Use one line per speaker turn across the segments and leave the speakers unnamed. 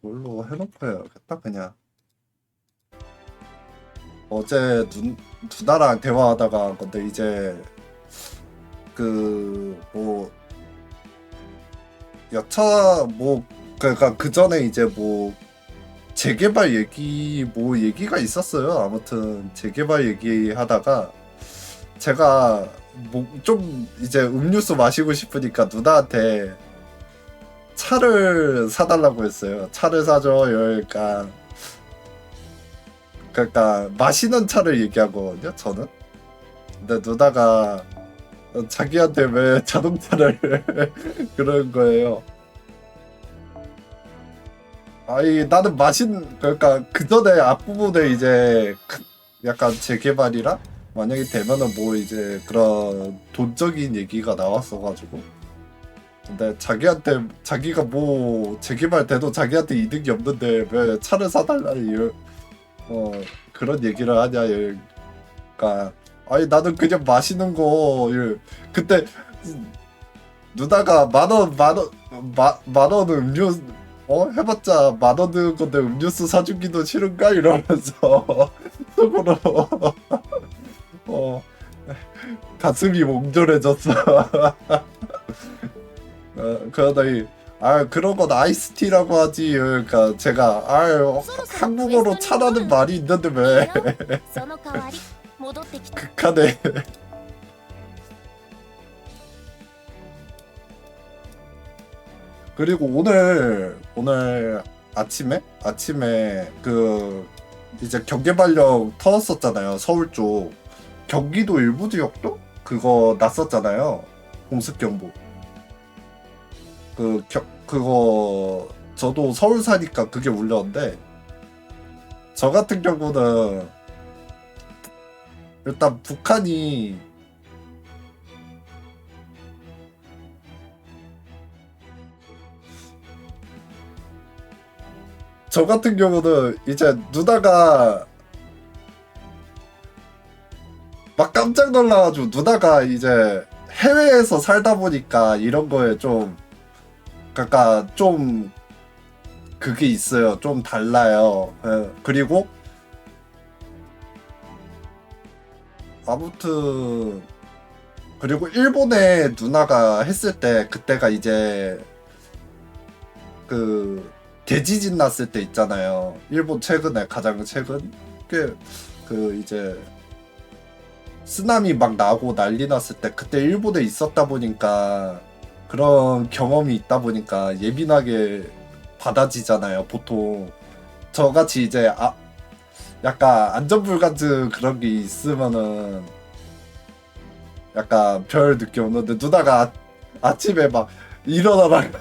뭘로 해놓고 해야겠다 그냥. 어제 눈 누나랑 대화하다가 근데 이제 그 뭐 여차 뭐 그러니까 그 전에 이제 뭐 재개발 얘기 뭐 얘기가 있었어요. 아무튼 재개발 얘기하다가 제가 뭐 좀 이제 음료수 마시고 싶으니까 누나한테 차를 사달라고 했어요. 차를 사줘. 그러니까 그러니까 마시는 차를 얘기한 거거든요. 저는. 근데 누나가 자기한테 왜 자동차를 그런 거예요. 아니 나는 마신 그러니까 그 전에 앞부분에 이제 그- 약간 재개발이라 만약에 되면은 뭐 이제 그런 돈적인 얘기가 나왔어가지고 근데 자기한테 자기가 뭐 재개발 돼도 자기한테 이득이 없는데 왜 차를 사달라 이어 그런 얘기를 하냐 그러니까 아니 나는 그냥 마시는 거 이- 그때 누나가 만원 만원 만 원은 음료 어? 해봤자 만원 드는 건데 음료수 사주기도 싫은가? 이러면서. 속으로. 어. 가슴이 몽졸해졌어. 어, 그러더니 아 그런 건 아이스티라고 하지. 그러니까 제가 아 한국어로 차라는 말이 있는데 왜
その代わり戻ってきた
극한에 그리고 오늘 오늘 아침에 아침에 그 이제 경계발령 터졌었잖아요 서울 쪽 경기도 일부 지역도 그거 났었잖아요 공습 경보 그 겨, 그거 저도 서울 사니까 그게 울렸는데 저 같은 경우는 일단 북한이 저 같은 경우는 이제 누나가 막 깜짝 놀라가지고 누나가 이제 해외에서 살다 보니까 이런 거에 좀 그러니까 좀 그게 있어요. 좀 달라요. 예, 그리고 아무튼 그리고 일본에 누나가 했을 때 그때가 이제 그 대지진 났을 때 있잖아요. 일본 최근에 가장 최근 그, 그 이제 쓰나미 막 나고 난리 났을 때 그때 일본에 있었다 보니까 그런 경험이 있다 보니까 예민하게 받아지잖아요. 보통 저같이 이제 아 약간 안전불감증 그런 게 있으면은 약간 별 느낌 오는데 누나가 아, 아침에 막 일어나라고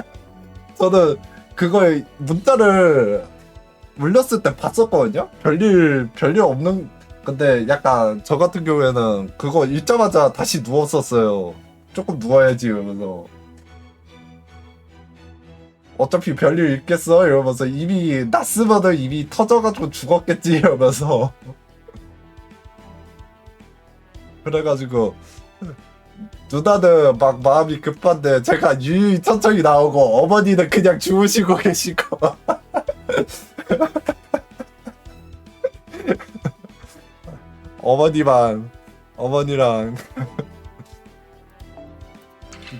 저는 그거에 문자를 물렸을 때 봤었거든요. 별일 별일 없는 근데 약간 저 같은 경우에는 그거 읽자마자 다시 누웠었어요. 조금 누워야지 이러면서. 어차피 별일 있겠어? 이러면서 이미 났으면은 이미 터져가지고 죽었겠지? 이러면서. 그래가지고 누나는 막 마음이 급한데 제가 유유히 천천히 나오고 어머니는 그냥 주무시고 계시고. 어머니만 어머니랑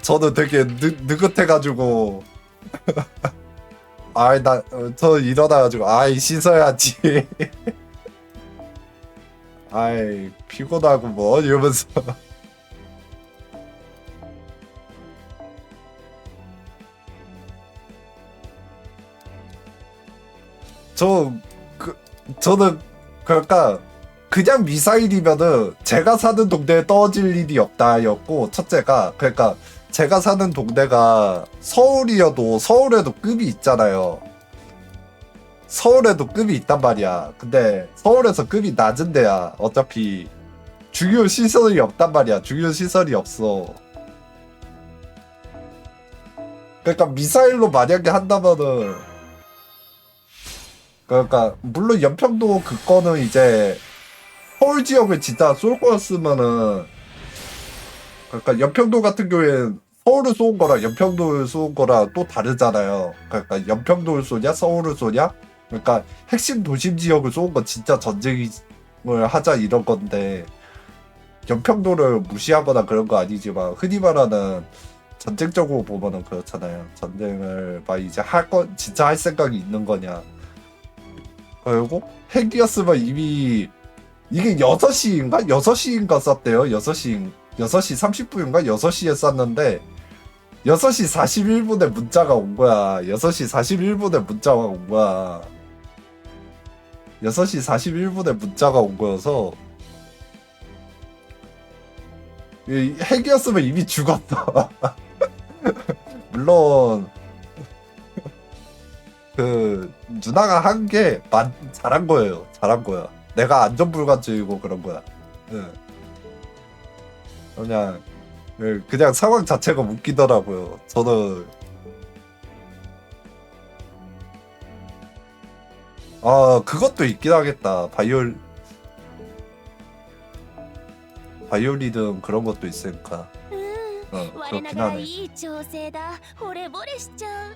저는 되게 느, 느긋해가지고. 아이 나저 일어나가지고 아이 씻어야지. 아이 피곤하고 뭐 이러면서. 저 그, 저는 그러니까 그냥 미사일이면은 제가 사는 동네에 떨어질 일이 없다였고 첫째가. 그러니까 제가 사는 동네가 서울이어도 서울에도 급이 있잖아요. 서울에도 급이 있단 말이야. 근데 서울에서 급이 낮은 데야. 어차피 중요 시설이 없단 말이야. 중요 시설이 없어. 그러니까 미사일로 만약에 한다면은 그러니까 물론 연평도 그거는 이제 서울 지역을 진짜 쏠 거였으면은 그러니까 연평도 같은 경우에는 서울을 쏜 거랑 연평도를 쏜 거랑 또 다르잖아요. 그러니까 연평도를 쏘냐 서울을 쏘냐? 그러니까 핵심 도심 지역을 쏜 건 진짜 전쟁을 하자 이런 건데 연평도를 무시하거나 그런 거 아니지만 흔히 말하는 전쟁적으로 보면은 그렇잖아요. 전쟁을 막 이제 할거 진짜 할 생각이 있는 거냐? 그리고 핵이었으면 이미 이게 6시인가? 6시인가 쐈대요. 6시 6시 30분인가? 6시에 쐈는데 6시 41분에 문자가 온 거야. 6시 41분에 문자가 온 거야. 6시 41분에 문자가 온 거여서 이 핵이었으면 이미 죽었다. 물론 그 누나가 한 게 잘한 거예요. 잘한 거야. 내가 안전불감증이고 그런 거야. 응. 그냥 예, 그냥 상황 자체가 웃기더라고요. 저는 아 그것도 있긴 하겠다. 바이올 바이올리든 그런 것도 있으니까.
うん
어
我
그렇긴
ながら
하네.
いい調整だ惚れ惚れしちゃう